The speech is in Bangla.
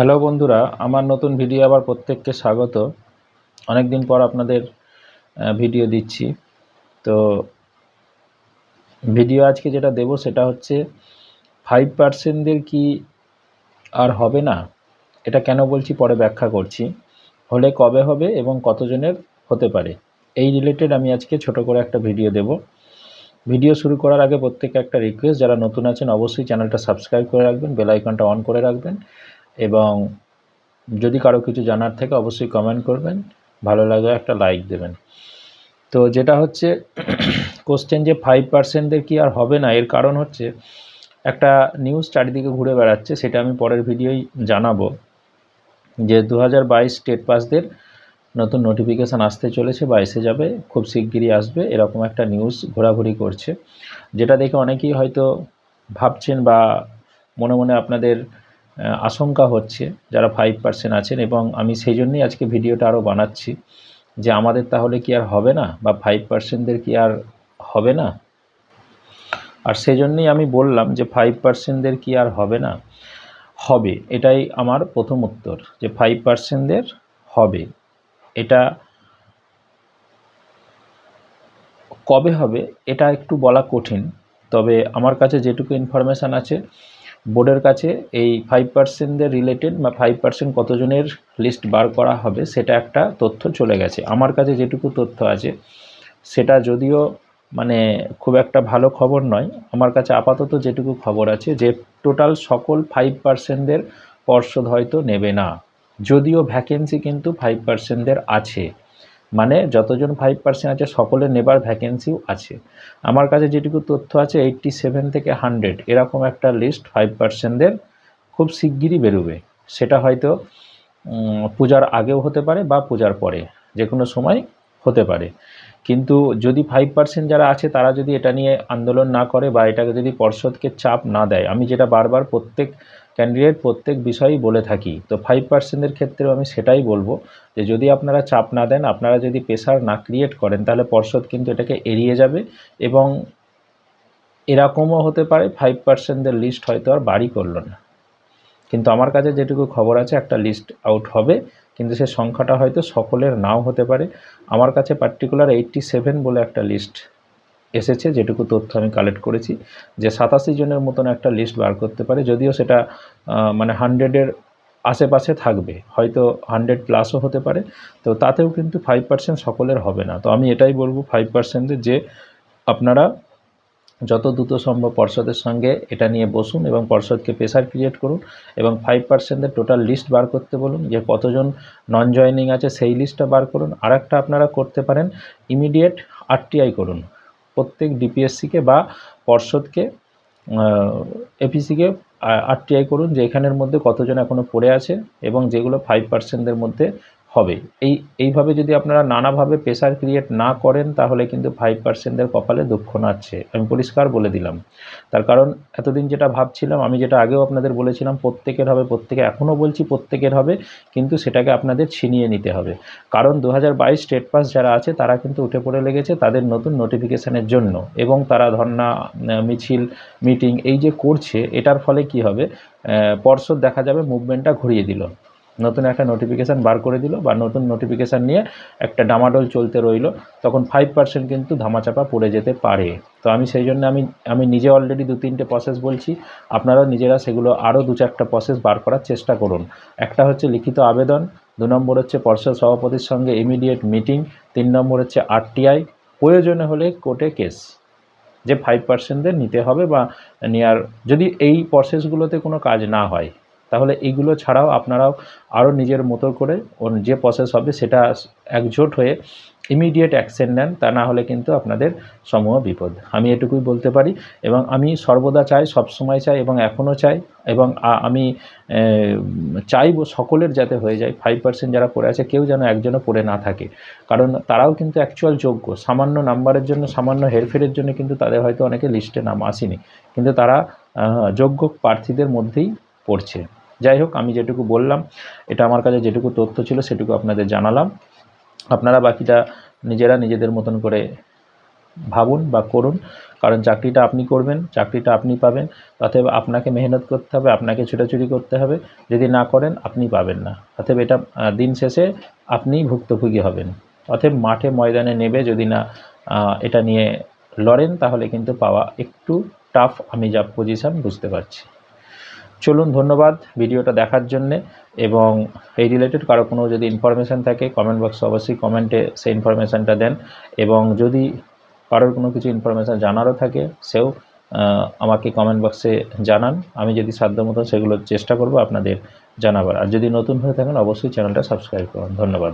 হ্যালো বন্ধুরা, আমার নতুন ভিডিও আবার প্রত্যেককে স্বাগত। অনেক দিন পর আপনাদের ভিডিও দিচ্ছি। তো ভিডিও আজকে যেটা দেব সেটা হচ্ছে ফাইভ পার্সেন্টদের কি আর হবে না? এটা কেন বলছি পরে ব্যাখ্যা করছি। হলে কবে হবে এবং কতজনের হতে পারে? এই রিলেটেড আমি আজকে ছোট করে একটা ভিডিও দেব। ভিডিও শুরু করার আগে প্রত্যেকে একটা রিকোয়েস্ট যারা নতুন আছেন অবশ্যই চ্যানেলটা সাবস্ক্রাইব করে রাখবেন বেল আইকনটা অন করে রাখবেন। এবং যদি কারও কিছু জানার থাকে অবশ্যই কমেন্ট করবেন। ভালো লাগলে একটা লাইক দেবেন। তো যেটা হচ্ছে কোশ্চেন যে ফাইভ পার্সেন্টদের কি আর হবে না, এর কারণ হচ্ছে একটা নিউজ চারিদিকে ঘুরে বেড়াচ্ছে, সেটা আমি পরের ভিডিওই জানাব। যে দু হাজার বাইশ স্টেট পাসদের নতুন নোটিফিকেশান আসতে চলেছে, বাইশে যাবে, খুব শিগগিরই আসবে, এরকম একটা নিউজ ঘোরাঘুরি করছে। যেটা দেখে অনেকেই হয়তো ভাবছেন বা মনে মনে আপনাদের আশঙ্কা হচ্ছে যারা ফাইভ পার্সেন্ট আছেন এবং আমি সেই জন্যই আজকে ভিডিওটা আরও বানাচ্ছি যে আমাদের তাহলে কি আর হবে না বা ফাইভ পার্সেন্টদের কি আর হবে না? আর সেই জন্যই আমি বললাম যে ফাইভ পার্সেন্টদের কি আর হবে না? হবে, এটাই আমার প্রথম উত্তর যে ফাইভ পার্সেন্টদের হবে। এটা কবে হবে, এটা একটু বলা কঠিন, তবে আমার কাছে যেটুকু ইনফরমেশান আছে বোর্ডের কাছে এই ফাইভ পার্সেন্টদের রিলেটেড বা ফাইভ পার্সেন্ট কতজনের লিস্ট বার করা হবে সেটা একটা তথ্য চলে গেছে। আমার কাছে যেটুকু তথ্য আছে, সেটা যদিও মানে খুব একটা ভালো খবর নয়, আমার কাছে আপাতত যেটুকু খবর আছে যে টোটাল সকল ফাইভ পার্সেন্টদের পর্ষদ হয়তো নেবে না। যদিও ভ্যাকেন্সি কিন্তু ফাইভ পার্সেন্টদের আছে। মানে যতজন ফাইভ পার্সেন্ট আছে, সকলের নেবার ভ্যাকেন্সিও আছে। আমার কাছে যেটুকু তথ্য আছে এইট্টি সেভেন থেকে হান্ড্রেড এরকম একটা লিস্ট ফাইভ পার্সেন্টদের খুব শিগগিরই বেরোবে। সেটা হয়তো পূজার আগেও হতে পারে বা পূজার পরে যে কোনো সময় হতে পারে। কিন্তু যদি ফাইভ পার্সেন্ট যারা আছে, তারা যদি এটা নিয়ে আন্দোলন না করে বা এটাকে যদি পর্ষদকে চাপ না দেয়, আমি যেটা বারবার প্রত্যেক ক্যান্ডিডেট প্রত্যেক বিষয়ই বলে থাকি। তো ফাইভ পার্সেন্টের ক্ষেত্রেও আমি সেটাই বলব যে, যদি আপনারা চাপ না দেন, আপনারা যদি প্রেশার না ক্রিয়েট করেন, তাহলে পর্ষদ কিন্তু এটাকে এড়িয়ে যাবে এবং এরকমও হতে পারে ফাইভ পার্সেন্টদের লিস্ট হয়তো আর বাড়ি করল না। কিন্তু আমার কাছে যেটুকু খবর আছে, একটা লিস্ট আউট হবে, কিন্তু সে সংখ্যাটা হয়তো সকলের নাও হতে পারে। আমার কাছে পার্টিকুলার এইট্টি সেভেন বলে একটা লিস্ট এসেছে, যেটুকু তথ্য আমি কালেক্ট করেছি, যে সাতাশি জনের মতন একটা লিস্ট বার করতে পারে, যদিও সেটা মানে হান্ড্রেডের আশেপাশে থাকবে, হয়তো হান্ড্রেড প্লাসও হতে পারে, তো তাতেও কিন্তু ফাইভ পার্সেন্ট সকলের হবে না। তো আমি এটাই বলব ফাইভ পার্সেন্টের যে আপনারা যত দ্রুত সম্ভব পর্ষদের সঙ্গে এটা নিয়ে বসুন এবং পর্ষদকে প্রেশার ক্রিয়েট করুন এবং ফাইভ পার্সেন্টের টোটাল লিস্ট বার করতে বলুন, যে কতজন নন জয়নিং আছে সেই লিস্টটা বার করুন। আর একটা আপনারা করতে পারেন ইমিডিয়েট আরটিআই করুন। প্রত্যেক ডিপিএসসিকে বা পর্ষদকে এপিসিকে আরটিআই করুন যে এখানের মধ্যে কতজন এখনও পড়ে আছে এবং যেগুলো ফাইভ পার্সেন্টের মধ্যে হবে। এই, এইভাবে যদি আপনারা নানাভাবে প্রেশার ক্রিয়েট না করেন, তাহলে কিন্তু ফাইভ পার্সেন্টের কপালে দুঃখ নাচ্ছে আমি পরিষ্কার বলে দিলাম। তার কারণ এতদিন যেটা ভাবছিলাম, আমি যেটা আগেও আপনাদের বলেছিলাম, প্রত্যেকের হবে, প্রত্যেকে এখনও বলছি প্রত্যেকের হবে, কিন্তু সেটাকে আপনাদের ছিনিয়ে নিতে হবে। কারণ দু হাজার বাইশ স্টেট পাস যারা আছে, তারা কিন্তু উঠে পড়ে লেগেছে তাদের নতুন নোটিফিকেশানের জন্য। এবং তারা ধর্না মিছিল মিটিং এই যে করছে, এটার ফলে কি হবে? পর্ষদ দেখা যাবে মুভমেন্টটা ঘুরিয়ে দিল। নতুন একটা নোটিফিকেশান বার করে দিল বা নতুন নোটিফিকেশান নিয়ে একটা ডামাডোল চলতে রইল, তখন ফাইভ পার্সেন্ট কিন্তু ধামাচাপা পড়ে যেতে পারে। তো আমি সেই জন্য আমি আমি নিজে অলরেডি দু তিনটে প্রসেস বলছি আপনারা নিজেরা সেগুলো আরও দু চারটা প্রসেস বার করার চেষ্টা করুন। একটা হচ্ছে লিখিত আবেদন, দু নম্বর হচ্ছে পর্ষদ সভাপতির সঙ্গে ইমিডিয়েট মিটিং তিন নম্বর হচ্ছে আরটিআই প্রয়োজনে হলে কোর্টে কেস যে ফাইভ পার্সেন্টদের নিতে হবে বা নেওয়ার যদি এই প্রসেসগুলোতে কোনো কাজ না হয়। তাহলে এইগুলো ছাড়াও আপনারাও আরও নিজের মতো করে যে প্রসেস হবে সেটা একজোট হয়ে ইমিডিয়েট অ্যাকশন নেন, তা না হলে কিন্তু আপনাদের সমূহ বিপদ। আমি এটুকুই বলতে পারি এবং আমি সর্বদা চাই, সবসময় চাই এবং এখনও চাই এবং আমি চাইব সকলের যাতে হয়ে যায়। ফাইভ পার্সেন্ট যারা পড়ে আছে কেউ যেন একজনও পড়ে না থাকে। কারণ তারাও কিন্তু অ্যাকচুয়াল যোগ্য। সামান্য নাম্বারের জন্য, সামান্য হেরফেরের জন্য কিন্তু তাদের হয়তো অনেকে লিস্টে নাম আসেনি। কিন্তু তারা যোগ্য প্রার্থীদের মধ্যেই পড়ছে। যাই হোক, আমি যেটুকু বললাম, এটা আমার কাছে যেটুকু তথ্য ছিল, সেটুকু আপনাদের জানালাম। আপনারা বাকিটা নিজেরা নিজেদের মতন করে ভাবুন বা করুন, কারণ চাকরিটা আপনি করবেন, চাকরিটা আপনি পাবেন, অতএব আপনাকে মেহনত করতে হবে, আপনাকে ছুটাছুটি করতে হবে, যদি না করেন আপনি পাবেন না। অতএব এটা দিন শেষে আপনিই ভুক্তভোগী হবেন। অতএব মাঠে ময়দানে নেবে, যদি না এটা নিয়ে লড়েন, তাহলে কিন্তু পাওয়া একটু টাফ আমি যা পজিশন বুঝতে পারছি। চলুন, ধন্যবাদ ভিডিওটা দেখার জন্যে। এবং এই রিলেটেড কারও কোনো যদি ইনফরমেশান থাকে কমেন্ট বক্সে অবশ্যই কমেন্টে সেই ইনফরমেশানটা দেন। এবং যদি কারোর কোনো কিছু ইনফরমেশান জানারও থাকে, সেও আমাকে কমেন্ট বক্সে জানান। আমি যদি মতো সেগুলো চেষ্টা করব আপনাদের জানাবার। আর যদি নতুন হয়ে থাকেন, অবশ্যই চ্যানেলটা সাবস্ক্রাইব করুন। ধন্যবাদ।